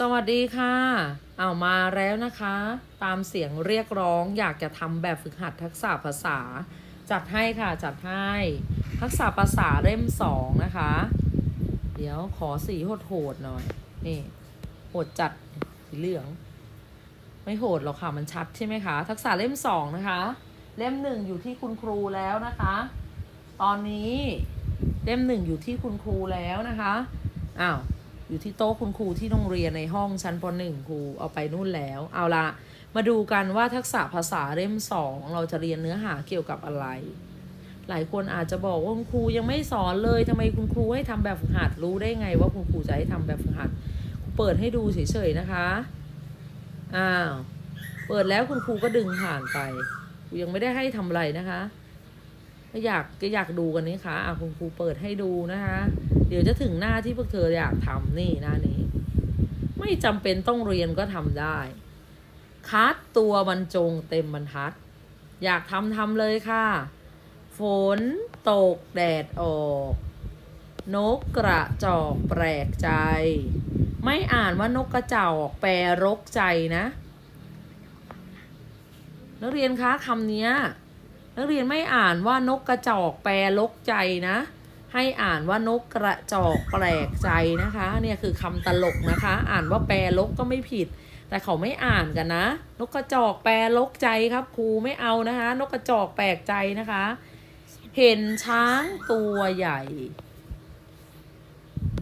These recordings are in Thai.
สวัสดีค่ะ เอามาแล้วนะคะ ตามเสียงเรียกร้องอยากจะทำแบบฝึกหัดทักษะภาษา จัดให้ค่ะจัดให้ ทักษะภาษาเล่มสองนะคะ เดี๋ยวขอสีโหดๆหน่อย นี่โหดจัดสีเหลือง ไม่โหดหรอกค่ะมันชัดใช่ไหมคะ ทักษะเล่มสองนะคะ เล่มหนึ่งอยู่ที่คุณครูแล้วนะคะ ตอนนี้เล่มหนึ่งอยู่ที่คุณครูแล้วนะคะอ้าว อยู่ที่โต๊ะคุณครูที่โรงเรียนในห้องชั้นปหนึ่งครูเอาไปนู่นแล้ว เอาละมาดูกันว่าทักษะภาษาเล่มสองเราจะเรียนเนื้อหาเกี่ยวกับอะไร หลายคนอาจจะบอกว่าคุณครูยังไม่สอนเลยทำไมคุณครูให้ทำแบบฝึกหัดรู้ได้ไง ว่าคุณครูจะให้ทำแบบฝึกหัดเปิดให้ดูเฉยๆนะคะอ้าวเปิดแล้วคุณครูก็ดึงผ่านไปยังไม่ได้ให้ทำอะไรนะคะ อยากก็อยากดูกันนี่คะอะคุณครูเปิดให้ดูนะคะ เดี๋ยวจะถึงหน้าที่พวกเธออยากทำนี่หน้านี้ ไม่จำเป็นต้องเรียนก็ทำได้คัดตัวบรรจงเต็มบรรทัด อยากทำทำเลยค่ะ ฝนตกแดดออก นกกระจอกแปลกใจ ไม่อ่านว่านกกระจอกแปรรกใจนะ นักเรียนคะคำนี้ นักเรียนไม่อ่านว่านกกระจอกแปรรกใจนะ ให้อ่านว่านกกระจอกแปลกใจนะคะ เนี่ยคือคำตลกนะคะ อ่านว่าแปรลกก็ไม่ผิด แต่เขาไม่อ่านกันนะ นกกระจอกแปรลกใจครับครูไม่เอานะคะ นกกระจอกแปลกใจนะคะ เห็นช้างตัวใหญ่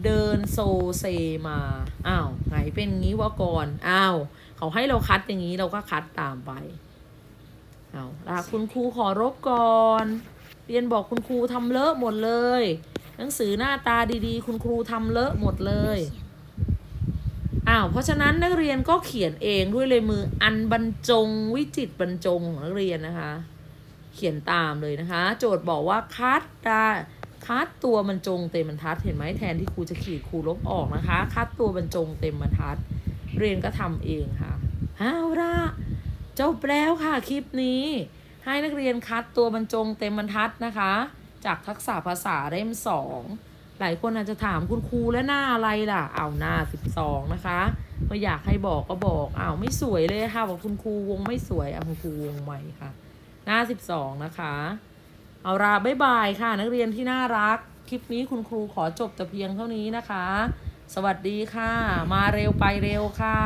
เดินโซเซมาอ้าวไหนเป็นงี้วะก่อนอ้าวเขาให้เราคัดอย่างนี้เราก็คัดตามไป เอาล่ะคุณครูขอรบก่อน เรียนบอกคุณครูทำเลอะหมดเลย หนังสือหน้าตาดีๆ คุณครูทำเลอะหมดเลยอ้าวเพราะฉะนั้นนักเรียนก็เขียนเองด้วยเลยมืออันบรรจงวิจิตบรรจงของนักเรียนนะคะ เขียนตามเลยนะคะ โจทย์บอกว่าคัดตาคัดตัวบรรจงเต็มบรรทัดเห็นไหมแทนที่ครูจะขีดครูลบออกนะคะ คัดตัวบรรจงเต็มบรรทัด เรียนก็ทำเองค่ะเอาละ จบแล้วค่ะคลิปนี้ ให้นักเรียนคัดตัวบรรจงเต็มบรรทัดนะคะ จากทักษะภาษาเล่มสองหลายคนอาจจะถามคุณครูและหน้าอะไรล่ะเอาหน้าสิบสองนะคะม่อยากให้บอกก็บอกอ้าวไม่สวยเลยค่ะบอกคุณครูวงไม่สวยอะคุณครูวงใหม่ค่ะ หน้าสิบสองนะคะ เอาลาบ๊ายบายค่ะ นักเรียนที่น่ารัก คลิปนี้คุณครูขอจบแต่เพียงเท่านี้นะคะ สวัสดีค่ะ มาเร็วไปเร็วค่ะ